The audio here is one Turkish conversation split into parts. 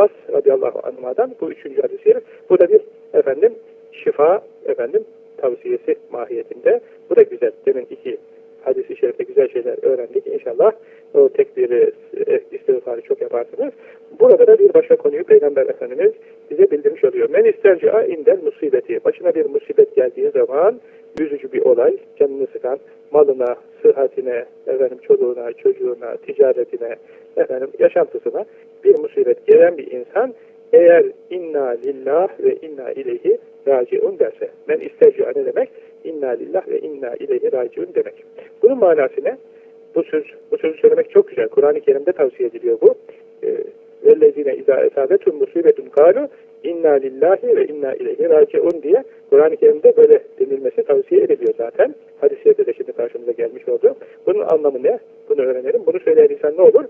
Abbas radıyallahu anh'dan bu üçüncü hadis-i şerif. Bu da bir efendim şifa efendim tavsiyesi mahiyetinde. Bu da güzel. Demin iki hadisi şerifte güzel şeyler öğrendik. İnşallah o tekbiri, e, istiğfarı çok yaparsınız. Burada da bir başka konuyu Peygamber Efendimiz bize bildirmiş oluyor. Men isterci'a indel musibeti. Başına bir musibet geldiği zaman üzücü bir olay, canını sıkan, malına, sıhhatine, efendim çoluğuna, çocuğuna, ticaretine, efendim yaşantısına bir musibet gelen bir insan eğer inna lillah ve inna ileyhi raciun derse. Men isterci'a ne demek? İnna lillah ve inna ileyhi raciun demek. Bunun manası ne? Bu söz, bu sözü söylemek çok güzel. Kur'an-ı Kerim'de tavsiye ediliyor bu. Vellezine izâ esâbetun musibetun kâlu inna lillahi ve inna ileyhi raciun diye Kur'an-ı Kerim'de böyle denilmesi tavsiye ediliyor zaten. Hadis-i de şimdi karşımıza gelmiş oldu. Bunun anlamı ne? Bunu öğrenelim. Bunu söyleyen insan ne olur?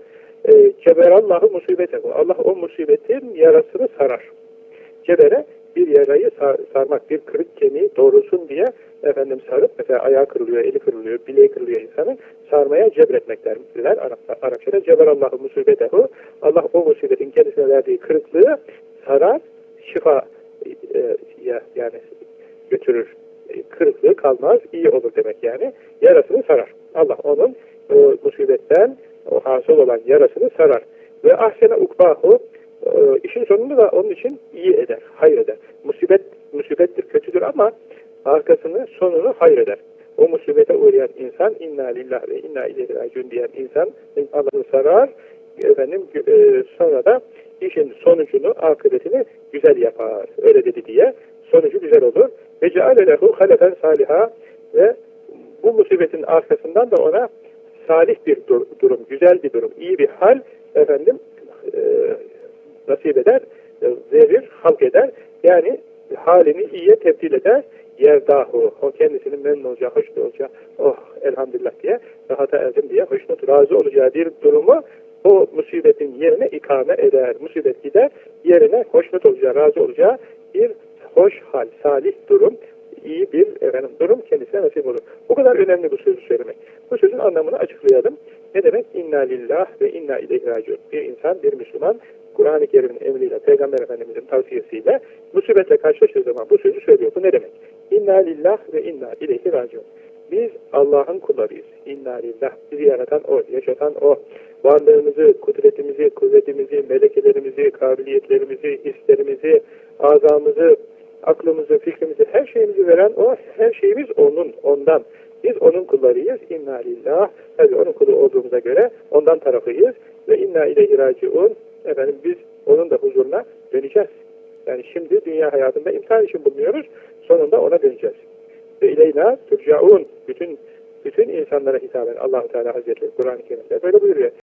E, Ceberallahu musibetehu. Allah o musibetin yarasını sarar. Cebere bir yarayı sar, sarmak, bir kırık kemiği doğrusun diye efendim sarıp mesela ayağı kırılıyor, eli kırılıyor, bileği kırılıyor insanın sarmaya cebretmek derler Arapça, Arapçada. Ceberallahu musibetehu. Allah o musibetin kendisine verdiği kırıklığı sarar, şifa e, ya, yani götürür. Kırıklığı kalmaz, iyi olur demek yani. Yarasını sarar. Allah onun o musibetten o hasıl olan yarasını sarar. Ve ahsene ukbahu e, işin sonunda da onun için iyi eder, hayır eder. Musibet musibettir, kötüdür ama arkasını, sonunu hayır eder. O musibete uğrayan insan inna lillah ve inna ileyhi raciun diyen insan Allah'ı sarar efendim e, sonra da işin sonucunu, akıbetini güzel yapar. Öyle dedi diye sonucu güzel olur. Ve ceale lehu halefen saliha ve bu musibetin arkasından da ona salih bir dur durum, güzel bir durum, iyi bir hal efendim e, nasip eder, e, verir, halk eder. Yani halini iyiye tebdil eder. Yerdahu, o kendisinin memnun olacağı, hoşnut olacağı, oh elhamdülillah diye, rahata erdim diye hoşnut, razı olacağı bir durumu o musibetin yerine ikame eder. Musibet gider, yerine hoşnut olacağı, razı olacağı hoş hal, salih durum, iyi bir efendim, durum kendisine nasip olur. Bu kadar önemli bu sözü söylemek. Bu sözün anlamını açıklayalım. Ne demek? İnna lillah ve inna ileyhi raciun. Bir insan, bir Müslüman Kur'an-ı Kerim'in emriyle, Peygamber Efendimiz'in tavsiyesiyle musibetle karşılaştığı zaman bu sözü söylüyor. Bu ne demek? İnna lillah ve inna ileyhi raciun. Biz Allah'ın kullarıyız. İnna lillah. Bizi yaratan O, yaşatan O. Varlığımızı, kudretimizi, kuvvetimizi, melekelerimizi, kabiliyetlerimizi, hislerimizi, azamızı, aklımızı, fikrimizi, her şeyimizi veren O. Her şeyimiz O'nun, Ondan. Biz O'nun kullarıyız. İnna lillah. Tabi O'nun kulu olduğumuza göre Ondan tarafıyız. Ve inna ileyhi raciun. Efendim biz O'nun da huzuruna döneceğiz. Yani şimdi dünya hayatında imtihan için bulunuyoruz. Sonunda O'na döneceğiz. Ve ileyna turcaun. Bütün bütün insanlara hitaben allah Teala Hazretleri Kur'an-ı Kerim'de böyle buyuruyor.